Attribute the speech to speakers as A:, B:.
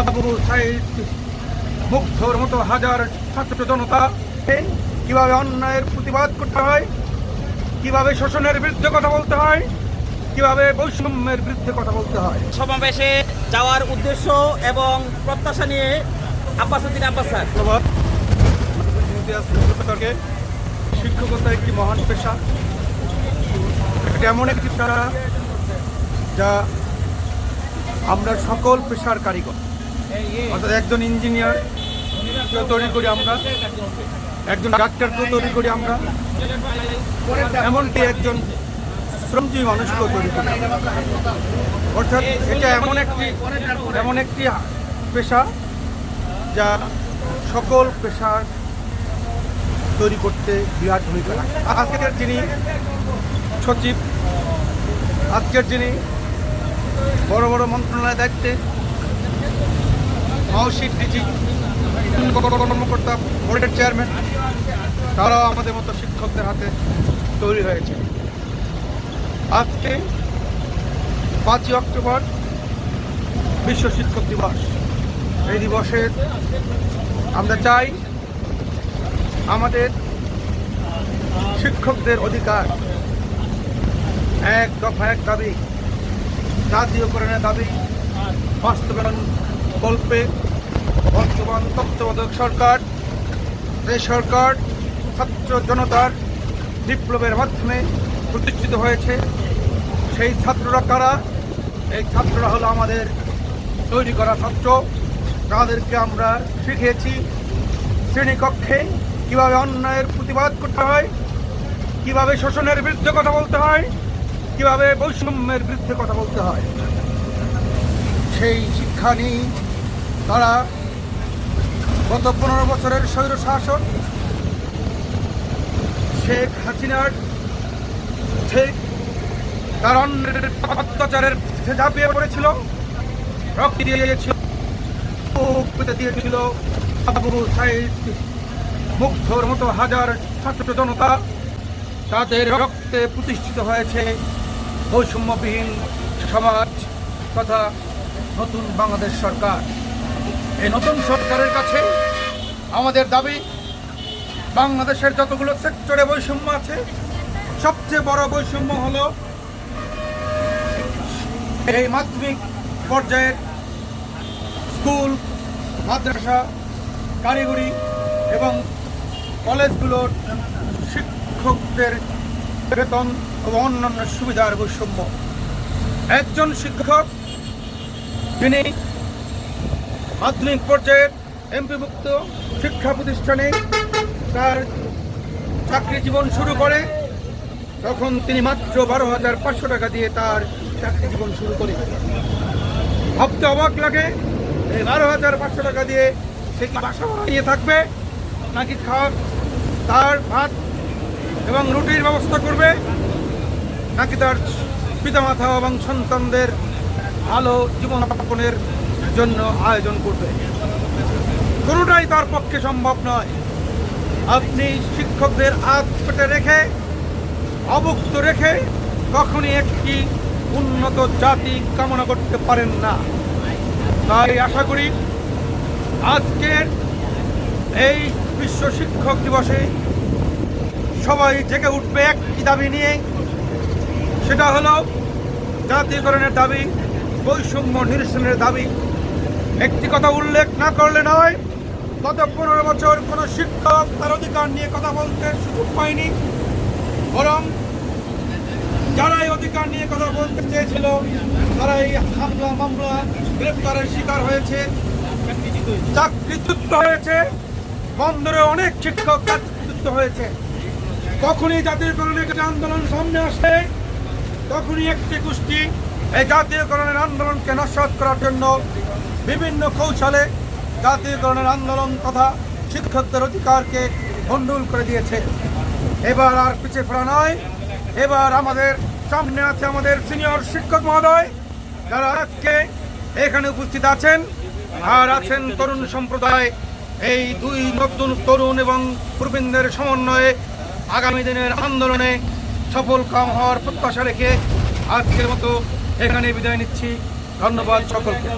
A: আবু সাইদ মুগ্ধর মতো হাজার ছাত্র জনতা। কীভাবে অন্যায়ের প্রতিবাদ করতে হয়? কীভাবে শোষণের বিরুদ্ধে কথা বলতে হয়? কীভাবে বৈষম্যের বিরুদ্ধে কথা বলতে হয়?
B: সমাবেশে যাওয়ার উদ্দেশ্য এবং প্রত্যাশা নিয়ে আব্বাস উদ্দিন আব্বাস স্যার।
A: ধন্যবাদ। সরকারকে শিক্ষকতা একটি মহান পেশা। এটি এমন একটি পেশা যা আমরা সকল পেশার কারিগর। অর্থাৎ একজন ইঞ্জিনিয়ার তৈরি করি আমরা, একজন ডাক্তারকেও তৈরি করি আমরা, এমনকি একজন শ্রমজীবী মানুষকেও তৈরি করি অর্থাৎ এটা এমন একটি এমন একটি পেশা যা সকল পেশার তৈরি করতে বিরাট ভূমিকা রাখে। আজকের যিনি সচিব, আজকের যিনি বড় বড় মন্ত্রণালয়ের দায়িত্বে মাউসির ডিজি কর্মকর্তা বোর্ডের চেয়ারম্যান তারাও আমাদের মতো শিক্ষকদের হাতে তৈরি হয়েছে। আজকে পাঁচই অক্টোবর বিশ্ব শিক্ষক দিবস। এই দিবসের আমরা চাই আমাদের শিক্ষকদের অধিকার এক দফা এক দাবি, জাতীয়করণের দাবি, বাস্তবায়ন কল্পে বর্তমান তত্ত্বাবধায়ক সরকার যে সরকার ছাত্র জনতার বিপ্লবের মাধ্যমে প্রতিষ্ঠিত হয়েছে। সেই ছাত্ররা কারা? এই ছাত্ররা হলো আমাদের তৈরি করা ছাত্র। তাদেরকে আমরা শিখিয়েছি শ্রেণীকক্ষে কীভাবে অন্যায়ের প্রতিবাদ করতে হয়, কীভাবে শোষণের বিরুদ্ধে কথা বলতে হয়, কীভাবে বৈষম্যের বিরুদ্ধে কথা বলতে হয়। সেই শিক্ষা নিয়ে তারা গত পনেরো বছরের স্বৈর শাসন শেখ হাসিনার তার অন্যের অত্যাচারের ঝাঁপিয়ে পড়েছিল, রক্ত দিয়েছিল দিয়েছিল আবু সাইদ। মুগ্ধর মতো হাজার ছাত্র জনতা তাদের রক্তে প্রতিষ্ঠিত হয়েছে। বৈষম্যবিহীন সমাজ তথা নতুন বাংলাদেশ সরকার। এই নতুন সরকারের কাছে আমাদের দাবি, বাংলাদেশের যতগুলো সেক্টরে বৈষম্য আছে, সবচেয়ে বড় বৈষম্য হলো এই মাধ্যমিক পর্যায়ের স্কুল, মাদ্রাসা, কারিগরি এবং কলেজগুলোর শিক্ষকদের বেতন এবং অন্যান্য সুবিধার বৈষম্য। একজন শিক্ষক, যিনি মাধ্যমিক পর্যায়ের এমপিভুক্ত শিক্ষা প্রতিষ্ঠানে তার চাকরি জীবন শুরু করে। তখন তিনি মাত্র বারো হাজার পাঁচশো টাকা দিয়ে তার চাকরি জীবন শুরু করে ভাবতে অবাক লাগে, এই বারো হাজার পাঁচশো টাকা দিয়ে সে কি বাসা নিয়ে থাকবে, নাকি খাওয়ার তার ভাত এবং রুটির ব্যবস্থা করবে, নাকি তার পিতামাতা এবং সন্তানদের ভালো জীবনযাপনের জন্য আয়োজন করবে। কোনোটাই তার পক্ষে সম্ভব নয়। আপনি শিক্ষকদের হাত পেটে রেখে অবুক্ত রেখে কখনই একটি উন্নত জাতি কামনা করতে পারেন না। তাই আশা করি আজকের এই বিশ্ব শিক্ষক দিবসে সবাই জেগে উঠবে একটি দাবি নিয়ে। সেটা হলো জাতীয়করণের দাবি, বৈষম্য নিরসনের দাবি। একটি কথা উল্লেখ না করলে নয়, গত পনেরো বছর কোনো শিক্ষক তার অধিকার নিয়ে কথা বলতে সুযোগ পায়নি। বরং যারা এই অধিকার নিয়ে কথা বলতে চেয়েছিল, তারা এই হামলা, মামলা, গ্রেপ্তারের শিকার হয়েছে। চাকরিচ্যুত হয়েছে। বন্দরে অনেক শিক্ষক চাকরিচ্যুত হয়েছে। তখনই জাতির একটি আন্দোলন সামনে আসে, তখনই একটি গোষ্ঠী এই জাতীয়করণের আন্দোলনকে নস্বাত করার জন্য বিভিন্ন কৌশলে জাতীয়করণের আন্দোলন তথা শিক্ষকদের অধিকারকে ভণ্ডুল করে দিয়েছে। এবার আর পিছিয়ে ফেরা নয়। এবার আমাদের সামনে আছে আমাদের সিনিয়র শিক্ষক মহোদয়, যারা আজকে এখানে উপস্থিত আছেন আর আছেন তরুণ সম্প্রদায়। এই দুই নতুন তরুণ এবং প্রবীণদের সমন্বয়ে আগামী দিনের আন্দোলনে সফল কাম হওয়ার প্রত্যাশা রেখে আজকের মতো এখানে বিদায় নিচ্ছি। ধন্যবাদ সকলকে।